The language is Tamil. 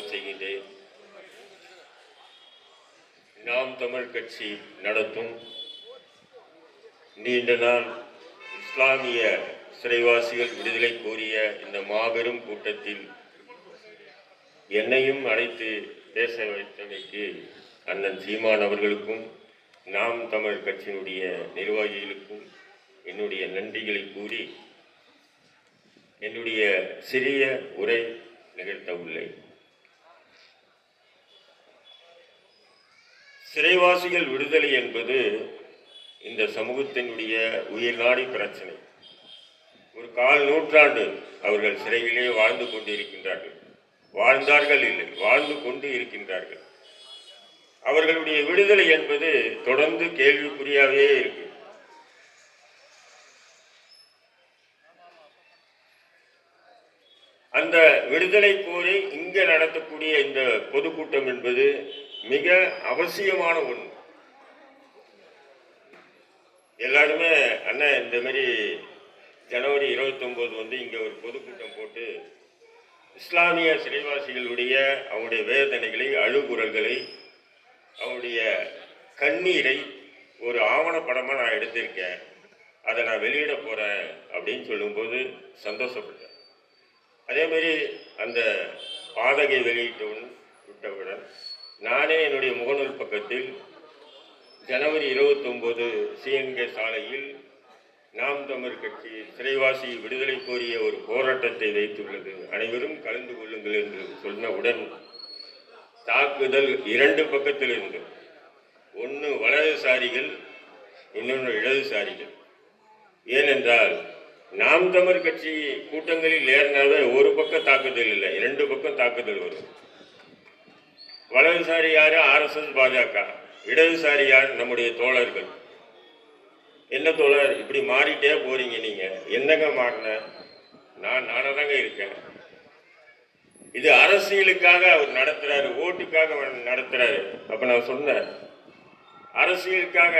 நமஸ்காரம் செய்கின்றேன் நாம் தமிழ் கட்சி நடத்தும் நீண்ட நாள் இஸ்லாமிய சிறைவாசிகள் விடுதலை கோரிய இந்த மாபெரும் கூட்டத்தில் என்னையும் அழைத்து பேச வைத்தமைக்கு அண்ணன் சீமான் அவர்களுக்கும் நாம் தமிழ் கட்சியினுடைய நிர்வாகிகளுக்கும் என்னுடைய நன்றிகளை கூறி என்னுடைய சிறிய உரை நிகழ்த்த உள்ளேன் சிறைவாசிகள் விடுதலை என்பது இந்த சமூகத்தினுடைய உயிர்நாடி பிரச்சனை. ஒரு கால் நூற்றாண்டு அவர்கள் சிறையிலே வாழ்ந்து கொண்டு இருக்கின்றார்கள் வாழ்ந்தார்கள் இல்லை வாழ்ந்து கொண்டு இருக்கின்றார்கள். அவர்களுடைய விடுதலை என்பது தொடர்ந்து கேள்விக்குறியாகவே இருக்கு. அந்த விடுதலை போரை இங்கே நடத்தக்கூடிய இந்த பொதுக்கூட்டம் என்பது மிக அவசியமான ஒன்று. எல்லாருமே அண்ணன் இந்த மாதிரி ஜனவரி 29 வந்து இங்கே ஒரு பொதுக்கூட்டம் போட்டு இஸ்லாமிய சிறைவாசிகளுடைய அவங்களுடைய வேதனைகளை அழுகுரல்களை அவங்களுடைய கண்ணீரை ஒரு ஆவணப்படமாக நான் எடுத்திருக்கேன். அதை நான் வெளியிட போகிறேன் அப்படின்னு சொல்லும்போது சந்தோஷப்பட்டேன். அதேமாரி அந்த பாதகை வெளியிட்டவுடன் விட்டவுடன் நானே என்னுடைய முகநூல் பக்கத்தில் ஜனவரி 29 சிஎன்கே சாலையில் நாம் தமிழ் கட்சி சிறைவாசி விடுதலை கோரிய ஒரு போராட்டத்தை வைத்துள்ளது. அனைவரும் கலந்து கொள்ளுங்கள் என்று சொன்னவுடன் தாக்குதல் இரண்டு பக்கத்தில் இருந்து ஒன்று வலதுசாரிகள் இன்னொன்று இடதுசாரிகள். ஏனென்றால் நாம் தமிழ் கட்சி கூட்டங்களில் ஏறினாவே ஒரு பக்கம் தாக்குதல் இல்லை இரண்டு பக்கம் தாக்குதல் வரும். வலதுசாரி யார் ஆர்எஸ்எஸ் பாஜக இடதுசாரி யார் நம்முடைய தோழர்கள். என்ன தோழர் இப்படி மாறிட்டே போறீங்க நீங்க? என்னங்க மாறின? நான் நானதாங்க இருக்கேன். இது அரசியலுக்காக அவர் நடத்துறாரு ஓட்டுக்காக நடத்துறாரு. அப்ப நான் சொன்னேன் அரசியலுக்காக